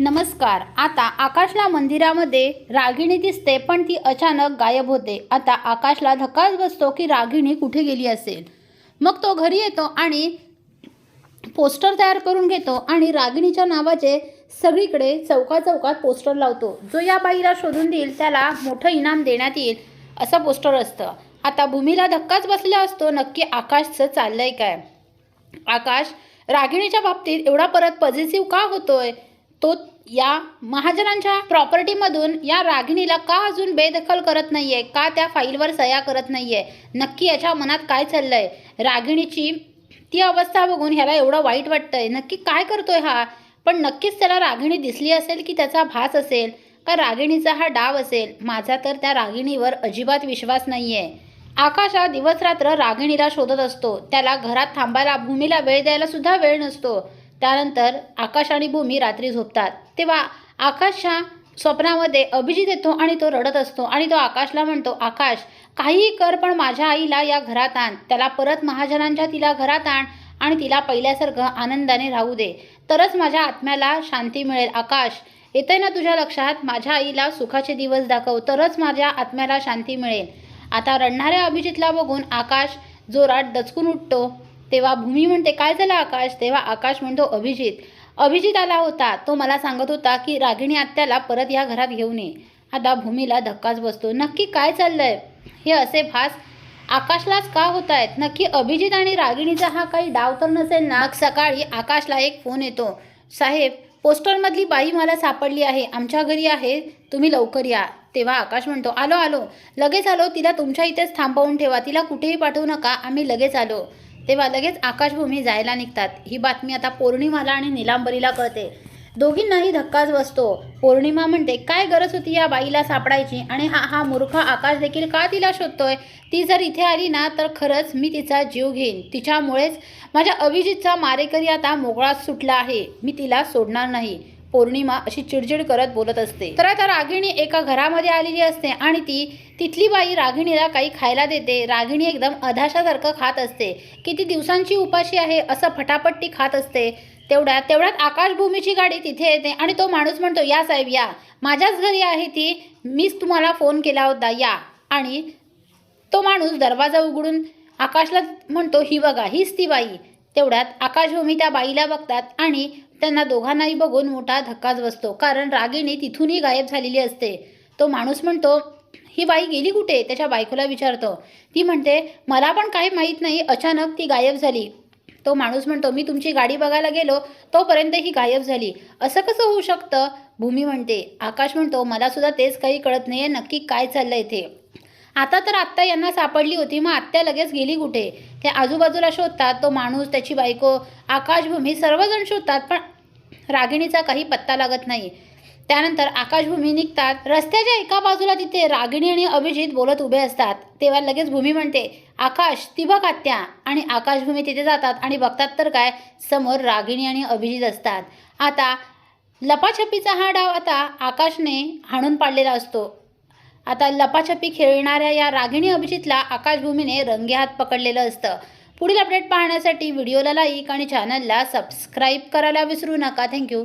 नमस्कार. आता आकाशला मंदिरामध्ये रागिणी दिसते पण ती अचानक गायब होते. आता आकाशला धक्काच बसतो की रागिणी कुठे गेली असेल. मग तो घरी येतो आणि पोस्टर तयार करून घेतो आणि रागिणीच्या नावाचे सगळीकडे चौका चौकात पोस्टर लावतो. जो या बाईला शोधून देईल त्याला मोठं इनाम देण्यात येईल असं पोस्टर असतं. आता भूमीला धक्काच बसला असतो नक्की आकाशचं चाललंय काय? आकाश रागिणीच्या बाबतीत एवढा परत पॉझिटिव्ह का होतोय? तो या महाजनांच्या प्रॉपर्टीमधून या रागिणीला का अजून बेदखल करत नाहीये? का त्या फाईलवर सया करत नाहीये? नक्की याच्या मनात काय चाललंय? रागिणीची ती अवस्था बघून ह्याला एवढं वाईट वाटतंय. नक्की काय करतोय हा? पण नक्कीच त्याला रागिणी दिसली असेल की त्याचा भास असेल? का रागिणीचा हा डाव असेल? माझा तर त्या रागिणीवर अजिबात विश्वास नाहीये. आकाश हा दिवस रात्र रागिणीला शोधत असतो. त्याला घरात थांबायला भूमीला वेळ द्यायला सुद्धा वेळ नसतो. त्यानंतर आकाश आणि भूमी रात्री झोपतात. तेव्हा आकाशच्या स्वप्नामध्ये अभिजित येतो आणि तो रडत असतो आणि तो आकाशला म्हणतो आकाश काहीही कर पण माझ्या आईला या घरात आण. त्याला परत महाजनांच्या तिला घरात आण आणि तिला पहिल्यासारखं आनंदाने राहू दे. तरच माझ्या आत्म्याला शांती मिळेल. आकाश येते ना तुझ्या लक्षात? माझ्या आईला सुखाचे दिवस दाखव. तरच माझ्या आत्म्याला शांती मिळेल. आता रडणाऱ्या अभिजितला बघून आकाश जोरात दचकून उठतो. तेव्हा भूमी म्हणते काय झालं आकाश? तेव्हा आकाश म्हणतो अभिजित. अभिजित आला होता. तो मला सांगत होता की रागिणी आत्याला परत या घरात घेऊन ये. आता भूमीला धक्काच बसतो. नक्की काय चाललंय? हे असे भास आकाशलाच का होत आहेत नक्की अभिजित आणि रागिणीचा हा काही डाव तर नसेल ना? सकाळी आकाशला एक फोन येतो. साहेब पोस्टरमधली बाई मला सापडली आहे. आमच्या घरी आहे. तुम्ही लवकर या. तेव्हा आकाश म्हणतो आलो आलो. लगेच आलो. तिला तुमच्या इथेच थांबवून ठेवा. तिला कुठेही पाठवू नका. आम्ही लगेच आलो. तेव्हा लगेच आकाशभूमी जायला निघतात. ही बातमी आता पौर्णिमाला आणि निलांबरीला कळते. दोघींनाही धक्काच बसतो. पौर्णिमा म्हणते काय गरज होती या बाईला सापडायची? आणि हा हा मूर्ख आकाश देखील का तिला शोधतोय? ती जर इथे आली ना तर खरंच मी तिचा जीव घेईन. तिच्यामुळेच माझ्या अभिजितचा मारेकरी आता मोकळाच सुटला आहे. मी तिला सोडणार नाही. पौर्णिमा अशी चिडचिड करत बोलत असते. तर आता रागिणी एका घरामध्ये आलेली असते आणि ती तिथली बाई रागिणीला काही खायला देते. रागिणी एकदम अधाशासारखं खात असते. किती दिवसांची उपाशी आहे असं फटाफट ती खात असते. तेवढ्यात तेवढ्यात आकाशभूमीची गाडी तिथे येते आणि तो माणूस म्हणतो या साहेब या. माझ्याच घरी आहे ती. मीच तुम्हाला फोन केला होता. या. आणि तो माणूस दरवाजा उघडून आकाशला म्हणतो ही बघा हीच ती बाई. तेवढ्यात आकाशभूमी त्या बाईला बघतात आणि त्यांना दोघांनाही बघून मोठा धक्काच बसतो. कारण रागिणी तिथूनही गायब झालेली असते. तो माणूस म्हणतो ही बाई गेली कुठे? त्याच्या बायकोला विचारतो. ती म्हणते मला पण काही माहीत नाही अचानक ती गायब झाली. तो माणूस म्हणतो मी तुमची गाडी बघायला गेलो तोपर्यंत ही गायब झाली. असं कसं होऊ शकतं? भूमी म्हणते. आकाश म्हणतो मला सुद्धा तेच काही कळत नाही आहे नक्की काय चाललं इथे आता तर आत्ता यांना सापडली होती मग आत्या लगेच गेली कुठे? ते आजूबाजूला शोधतात तो माणूस त्याची बायको आकाशभूमी सर्वजण शोधतात पण रागिणीचा काही पत्ता लागत नाही. त्यानंतर आकाशभूमी निघतात रस्त्याच्या एका बाजूला तिथे रागिणी आणि अभिजित बोलत उभे असतात. तेव्हा लगेच भूमी म्हणते आकाश ती बघ आत्या. आणि आकाशभूमी तिथे जातात आणि बघतात तर काय समोर रागिणी आणि अभिजित असतात. आता लपाछपीचा हा डाव आता आकाशने हाणून पाडलेला असतो. आता लपाछपी खेळणाऱ्या या रागिणी अभिजितला आकाशभूमीने रंगेहात पकडलेलं असतं. पुढील अपडेट पाहण्यासाठी व्हिडिओला लाईक आणि चॅनलला सबस्क्राईब करायला विसरू नका. थँक्यू